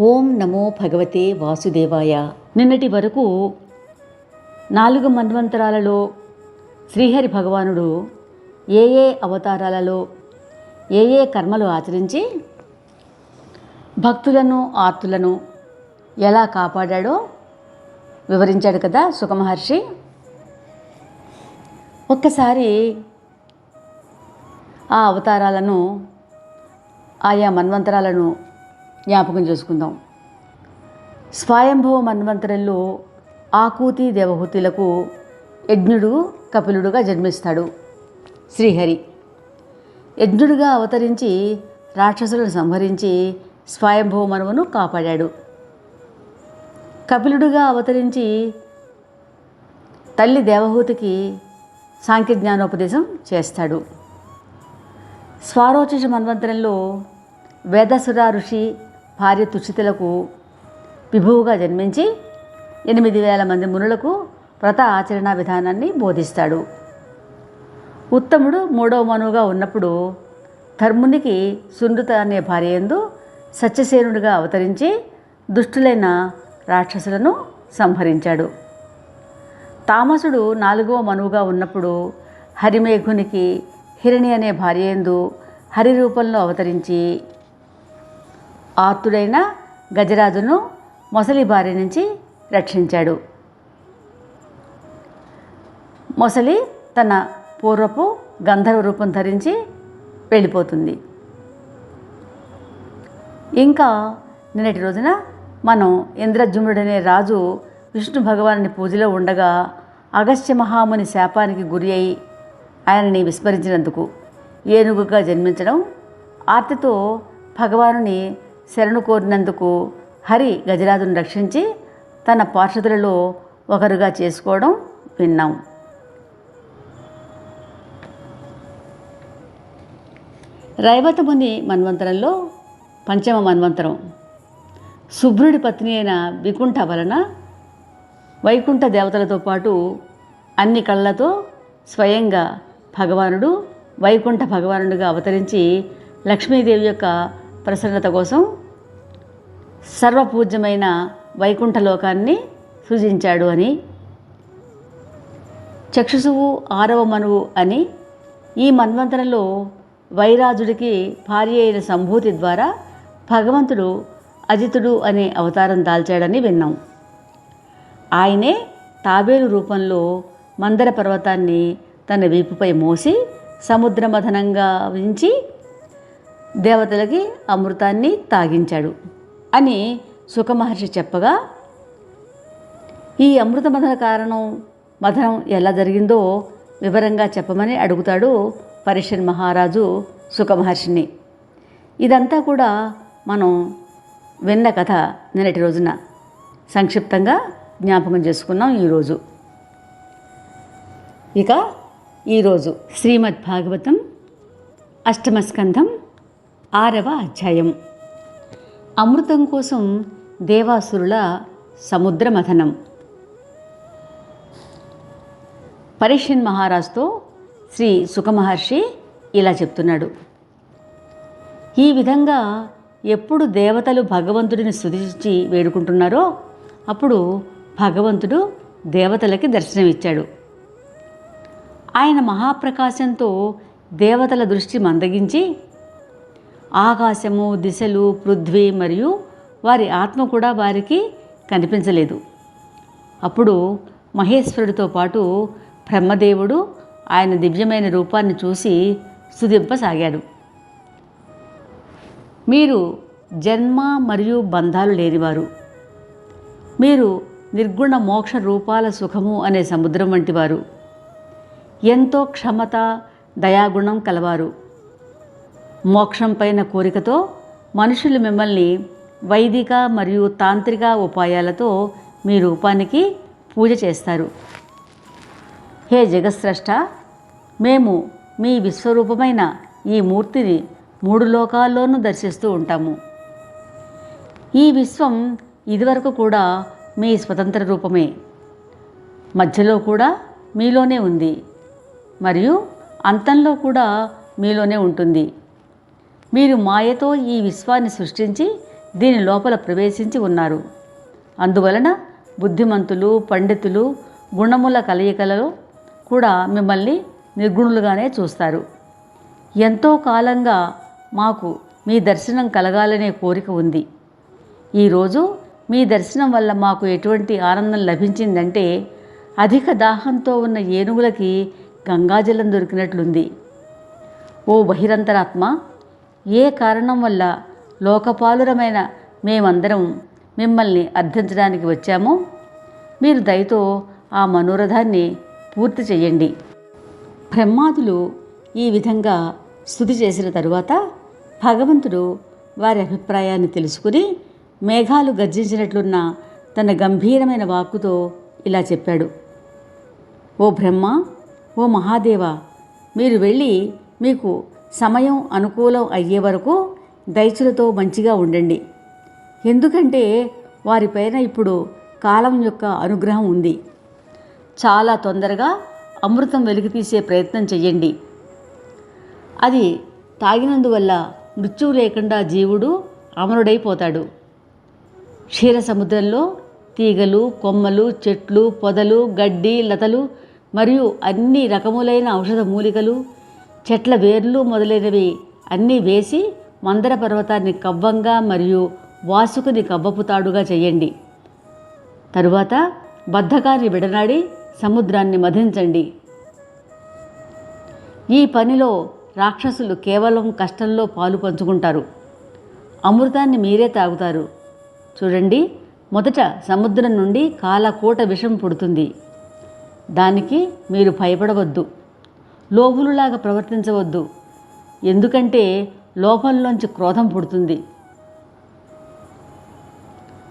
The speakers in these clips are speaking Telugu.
ఓం నమో భగవతే వాసుదేవాయ. నిన్నటి వరకు నాలుగు మన్వంతరాలలో శ్రీహరి భగవానుడు ఏ ఏ అవతారాలలో ఏ ఏ కర్మలు ఆచరించి భక్తులను ఆర్తులను ఎలా కాపాడాడో వివరించాడు కదా సుఖమహర్షి. ఒక్కసారి ఆ అవతారాలను ఆయా మన్వంతరాలను జ్ఞాపకం చేసుకుందాం. స్వయంభవ మన్వంతరంలో ఆకూతి దేవహూతులకు యజ్ఞుడు కపిలుడుగా జన్మిస్తాడు శ్రీహరి. యజ్ఞుడిగా అవతరించి రాక్షసులను సంహరించి స్వయంభవ మనువును కాపాడాడు. కపిలుడుగా అవతరించి తల్లి దేవహూతికి సాంఖ్యజ్ఞానోపదేశం చేస్తాడు. స్వారోచిష మన్వంతరంలో వేదసుర ఋషి భార్య తుచితులకు విభువుగా జన్మించి ఎనిమిది వేల మంది మునులకు వ్రత ఆచరణ విధానాన్ని బోధిస్తాడు. ఉత్తముడు మూడవ మనువుగా ఉన్నప్పుడు ధర్మునికి సుండుత అనే భార్య ఎందు సత్యసేనుడిగా అవతరించి దుష్టులైన రాక్షసులను సంహరించాడు. తామసుడు నాలుగవ మనువుగా ఉన్నప్పుడు హరిమేఘునికి హిరణి అనే భార్య ఎందు హరి రూపంలో అవతరించి ఆర్తుడైన గజరాజును మొసలి బారి నుంచి రక్షించాడు. మొసలి తన పూర్వపు గంధర్వ రూపం ధరించి వెళ్ళిపోతుంది. ఇంకా నిన్నటి రోజున మనం ఇంద్రజుమ్నుడనే రాజు విష్ణు భగవానుని పూజలో ఉండగా అగస్త్య మహాముని శాపానికి గురి అయి ఆయనని విస్మరించినందుకు ఏనుగుగా జన్మించడం ఆర్తితో భగవానుని శరణు కోరినందుకు హరి గజరాజును రక్షించి తన పార్షదులలో ఒకరుగా చేసుకోవడం విన్నాం. రైవతముని మన్వంతరంలో పంచమ మన్వంతరం. శుభ్రుడి పత్ని అయిన వికుంఠ వలన వైకుంఠ దేవతలతో పాటు అన్ని కళ్ళతో స్వయంగా భగవానుడు వైకుంఠ భగవానుడిగా అవతరించి లక్ష్మీదేవి యొక్క ప్రసన్నత కోసం సర్వపూజ్యమైన వైకుంఠలోకాన్ని సృజించాడు అని చక్షుసువు ఆరవ మనువు అని ఈ మన్వంతరంలో వైరాజుడికి భార్య అయిన సంభూతి ద్వారా భగవంతుడు అజితుడు అనే అవతారం దాల్చాడని విన్నాం. ఆయనే తాబేలు రూపంలో మందర పర్వతాన్ని తన వీపుపై మోసి సముద్రమథనంగా ఉంచి దేవతలకి అమృతాన్ని తాగించాడు అని సుఖమహర్షి చెప్పగా ఈ అమృత మథన కారణం మథనం ఎలా జరిగిందో వివరంగా చెప్పమని అడుగుతాడు పరిషన్ మహారాజు సుఖమహర్షిని. ఇదంతా కూడా మనం విన్న కథ నిన్నటి రోజున. సంక్షిప్తంగా జ్ఞాపకం చేసుకున్నాం ఈరోజు ఇక ఈరోజు శ్రీమద్ భాగవతం అష్టమస్కంధం ఆరవ అధ్యాయం. అమృతం కోసం దేవాసురుల సముద్ర మథనం పరీక్షన్ మహారాజుతో శ్రీ సుఖమహర్షి ఇలా చెప్తున్నాడు. ఈ విధంగా ఎప్పుడు దేవతలు భగవంతుడిని సుధించి వేడుకుంటున్నారో అప్పుడు భగవంతుడు దేవతలకి దర్శనమిచ్చాడు. ఆయన మహాప్రకాశంతో దేవతల దృష్టి మందగించి ఆకాశము దిశలు పృథ్వీ మరియు వారి ఆత్మ కూడా వారికి కనిపించలేదు. అప్పుడు మహేశ్వరుడితో పాటు బ్రహ్మదేవుడు ఆయన దివ్యమైన రూపాన్ని చూసి స్తుతింపసాగాడు మీరు జన్మ మరియు బంధాలు లేనివారు. మీరు నిర్గుణ మోక్ష రూపాల సుఖము అనే సముద్రం వంటివారు. ఎంతో క్షమత దయాగుణం కలవారు. మోక్షం పైన కోరికతో మనుషులు మిమ్మల్ని వైదిక మరియు తాంత్రిక ఉపాయాలతో మీ రూపానికి పూజ చేస్తారు. హే జగస్రష్ట మేము మీ విశ్వరూపమైన ఈ మూర్తిని మూడు లోకాల్లోనూ దర్శిస్తూ ఉంటాము. ఈ విశ్వం ఇదివరకు కూడా మీ స్వతంత్ర రూపమే. మధ్యలో కూడా మీలోనే ఉంది మరియు అంతంలో కూడా మీలోనే ఉంటుంది. మీరు మాయతో ఈ విశ్వాన్ని సృష్టించి దీని లోపల ప్రవేశించి ఉన్నారు. అందువలన బుద్ధిమంతులు పండితులు గుణముల కలయికలలో కూడా మిమ్మల్ని నిర్గుణులుగానే చూస్తారు. ఎంతో కాలంగా మాకు మీ దర్శనం కలగాలనే కోరిక ఉంది. ఈరోజు మీ దర్శనం వల్ల మాకు ఎటువంటి ఆనందం లభించిందంటే అధిక దాహంతో ఉన్న ఏనుగులకి గంగాజలం దొరికినట్లుంది. ఓ బహిరంతరాత్మ ఏ కారణం వల్ల లోకపాలురమైన మేమందరం మిమ్మల్ని అర్థించడానికి వచ్చామో మీరు దయతో ఆ మనోరథాన్ని పూర్తి చేయండి. బ్రహ్మాదులు ఈ విధంగా స్థుతి చేసిన తరువాత భగవంతుడు వారి అభిప్రాయాన్ని తెలుసుకుని మేఘాలు గర్జించినట్లున్న తన గంభీరమైన వాక్కుతో ఇలా చెప్పాడు. ఓ బ్రహ్మ ఓ మహాదేవ మీరు వెళ్ళి మీకు సమయం అనుకూలం అయ్యే వరకు దైచులతో మంచిగా ఉండండి. ఎందుకంటే వారిపైన ఇప్పుడు కాలం యొక్క అనుగ్రహం ఉంది. చాలా తొందరగా అమృతం వెలికితీసే ప్రయత్నం చెయ్యండి. అది తాగినందువల్ల మృత్యువు లేకుండా జీవుడు అమరుడైపోతాడు. క్షీర సముద్రంలో తీగలు కొమ్మలు చెట్లు పొదలు గడ్డి లతలు మరియు అన్ని రకములైన ఔషధ మూలికలు చెట్ల వేర్లు మొదలైనవి అన్నీ వేసి మందర పర్వతాన్ని కవ్వంగా మరియు వాసుకుని కవ్వపుతాడుగా చేయండి. తరువాత బద్ధకాన్ని విడనాడి సముద్రాన్ని మధించండి. ఈ పనిలో రాక్షసులు కేవలం కష్టంలో పాలు పంచుకుంటారు. అమృతాన్ని మీరే తాగుతారు. చూడండి మొదట సముద్రం నుండి కాలకోట విషం పుడుతుంది. దానికి మీరు భయపడవద్దు. లోపులులాగా ప్రవర్తించవద్దు. ఎందుకంటే లోపంలోంచి క్రోధం పుడుతుంది.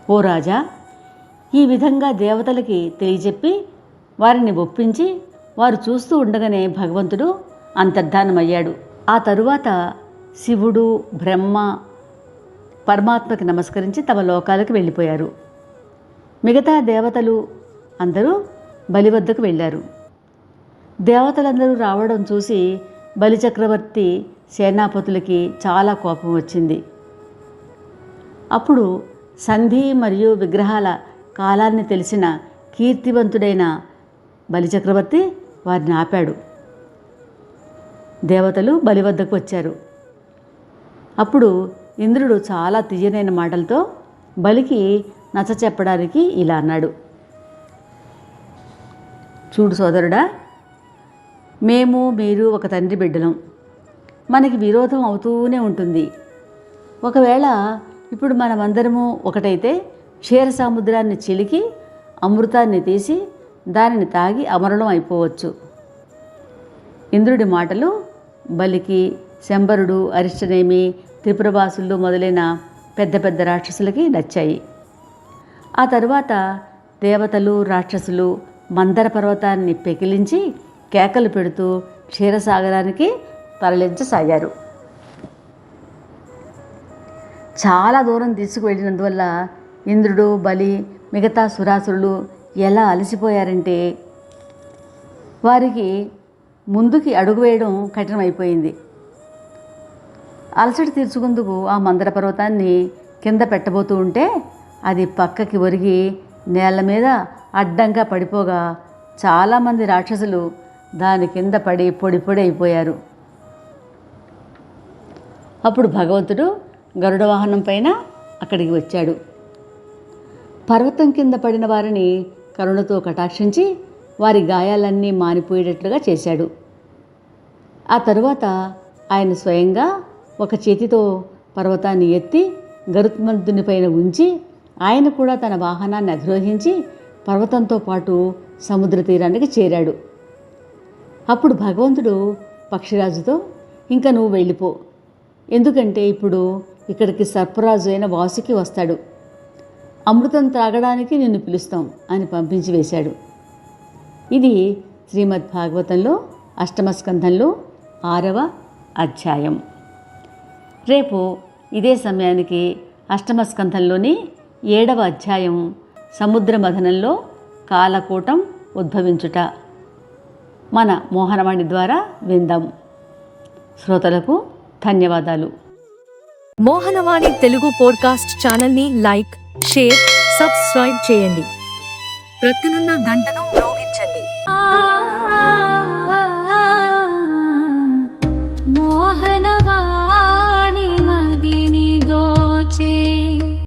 ఓ రాజా ఈ విధంగా దేవతలకి తెలియజెప్పి వారిని ఒప్పించి వారు చూస్తూ ఉండగానే భగవంతుడు అంతర్ధానమయ్యాడు. ఆ తరువాత శివుడు బ్రహ్మ పరమాత్మకి నమస్కరించి తమ లోకాలకు వెళ్ళిపోయారు. మిగతా దేవతలు అందరూ బలి వద్దకు వెళ్ళారు. దేవతలందరూ రావడం చూసి బలిచక్రవర్తి సేనాపతులకి చాలా కోపం వచ్చింది. అప్పుడు సంధి మరియు విగ్రహాల కాలాన్ని తెలిసిన కీర్తివంతుడైన బలిచక్రవర్తి వారిని ఆపాడు. దేవతలు బలి వద్దకు వచ్చారు. అప్పుడు ఇంద్రుడు చాలా తీయనైన మాటలతో బలికి నచ్చ చెప్పడానికి ఇలా అన్నాడు. చూడు సోదరుడా మేము మీరు ఒక తండ్రి బిడ్డలం. మనకి విరోధం అవుతూనే ఉంటుంది. ఒకవేళ ఇప్పుడు మనమందరము ఒకటైతే క్షీర సముద్రాన్ని చిలికి అమృతాన్ని తీసి దానిని తాగి అమరణం అయిపోవచ్చు. ఇంద్రుడి మాటలు బలికి శంబరుడు అరిష్టనేమి త్రిపురవాసులు మొదలైన పెద్ద పెద్ద రాక్షసులకి నచ్చాయి. ఆ తరువాత దేవతలు రాక్షసులు మందర పర్వతాన్ని పెకిలించి కేకలు పెడుతూ క్షీరసాగరానికి తరలించసాగారు. చాలా దూరం తీసుకువెళ్ళినందువల్ల ఇంద్రుడు బలి మిగతా సురాసురులు ఎలా అలసిపోయారంటే వారికి ముందుకి అడుగు వేయడం కఠినమైపోయింది. అలసట తీర్చుకుందుకు ఆ మందర పర్వతాన్ని కింద పెట్టబోతూ ఉంటే అది పక్కకి ఒరిగి నేల మీద అడ్డంగా పడిపోగా చాలామంది రాక్షసులు దాని కింద పడి పొడి పొడి అయిపోయారు. అప్పుడు భగవంతుడు గరుడ వాహనం పైన అక్కడికి వచ్చాడు. పర్వతం కింద పడిన వారిని కరుణతో కటాక్షించి వారి గాయాలన్నీ మానిపోయేటట్లుగా చేశాడు. ఆ తరువాత ఆయన స్వయంగా ఒక చేతితో పర్వతాన్ని ఎత్తి గరుత్మంతుని పైన ఉంచి ఆయన కూడా తన వాహనాన్ని అధిరోహించి పర్వతంతో పాటు సముద్ర తీరానికి చేరాడు. అప్పుడు భగవంతుడు పక్షిరాజుతో ఇంకా నువ్వు వెళ్ళిపో. ఎందుకంటే ఇప్పుడు ఇక్కడికి సర్పరాజు అయిన వాసుకి వస్తాడు. అమృతం త్రాగడానికి నిన్ను పిలుస్తాం అని పంపించి వేశాడు. ఇది శ్రీమద్ భాగవతంలో అష్టమ స్కంధంలో ఆరవ అధ్యాయం. రేపు ఇదే సమయానికి అష్టమ స్కంధంలోని ఏడవ అధ్యాయం సముద్ర మథనంలో కాలకూటం ఉద్భవించుట. మన మోహనవాణి ద్వారా విందాం. శ్రోతలకు ధన్యవాదాలు. మోహనవాణి తెలుగు పోడ్కాస్ట్ ఛానల్ని లైక్ షేర్ సబ్స్క్రైబ్ చేయండి. ప్రక్కనున్న గంటను మ్రోగించండి.